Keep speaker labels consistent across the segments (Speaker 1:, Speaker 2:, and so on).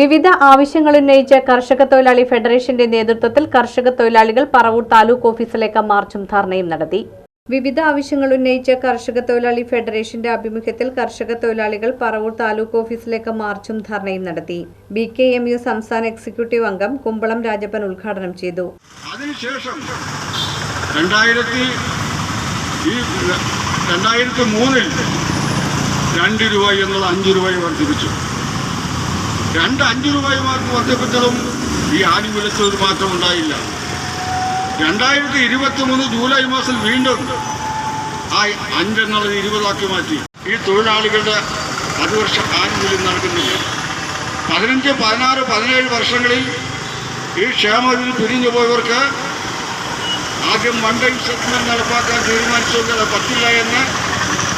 Speaker 1: വിവിധ ആവശ്യങ്ങൾ ഉന്നയിച്ച കർഷക തൊഴിലാളി ഫെഡറേഷന്റെ നേതൃത്വത്തിൽ കർഷക തൊഴിലാളികൾ പറവൂർ താലൂക്ക് ഓഫീസിലേക്ക് മാർച്ചും ധർണയും നടത്തി. വിവിധ ആവശ്യങ്ങൾ ഉന്നയിച്ച കർഷക തൊഴിലാളി ഫെഡറേഷന്റെ ആഭിമുഖ്യത്തിൽ കർഷക തൊഴിലാളികൾ പറവൂർ താലൂക്ക് ഓഫീസിലേക്ക് മാർച്ചും ധർണയും നടത്തി. ബി കെ എം യു സംസ്ഥാന എക്സിക്യൂട്ടീവ് അംഗം കുമ്പളം രാജപ്പൻ ഉദ്ഘാടനം ചെയ്തു.
Speaker 2: രണ്ടായിരത്തി രണ്ടായിരത്തി മൂന്നിൽ രണ്ട് രൂപ എന്നത് അഞ്ച് രൂപ വർദ്ധിപ്പിച്ചു. രണ്ട് അഞ്ച് രൂപയുമാർക്ക് വർദ്ധിപ്പിച്ചതും ഈ ആനുകൂല്യത്തിൽ വിളിച്ചത് മാത്രം ഉണ്ടായില്ല. രണ്ടായിരത്തി ഇരുപത്തി മൂന്ന് ജൂലൈ മാസം വീണ്ടും ആ അഞ്ചെന്നുള്ളത് ഇരുപതാക്കി മാറ്റി. ഈ തൊഴിലാളികളുടെ അതുവർഷ ആനുകൂല്യം നടക്കുന്നില്ല. പതിനഞ്ച് പതിനാറ് പതിനേഴ് വർഷങ്ങളിൽ ഈ ക്ഷേമത്തിൽ പിരിഞ്ഞു പോയവർക്ക് ആദ്യം വൺ ടൈം സെറ്റിൽമെന്റ് നടപ്പാക്കാൻ തീരുമാനിച്ചത് പറ്റില്ല എന്ന്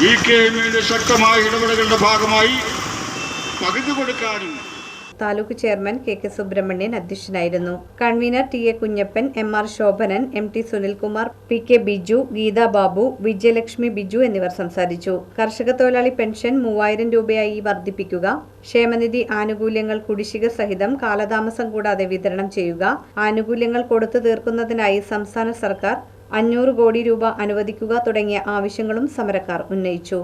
Speaker 2: ഇ കെ എമ്മിന്റെ ശക്തമായ ഇടപെടലുകളുടെ ഭാഗമായി പകുതി കൊടുക്കാനും
Speaker 1: taluk chairman K K Subramanian അധ്യക്ഷനായിരുന്നു. Convener T A Kunjappan M R Shobhanan M T Sunilkumar P K Biju Geetha Babu Vijayalakshmi Biju എന്നിവർ സംസാരിച്ചു. കർഷക തൊഴിലാളി പെൻഷൻ മൂവായിരം രൂപയായി വർദ്ധിപ്പിക്കുക ക്ഷേമനിധി ആനുകൂല്യങ്ങൾ കുടിശ്ശിക സഹിതം കാലതാമസം കൂടാതെ വിതരണം ചെയ്യുക ആനുകൂല്യങ്ങൾ കൊടുത്തു തീർക്കുന്നതിനായി സംസ്ഥാന സർക്കാർ അഞ്ഞൂറ് കോടി രൂപ അനുവദിക്കുക തുടങ്ങിയ ആവശ്യങ്ങളും സമരക്കാർ ഉന്നയിച്ചു.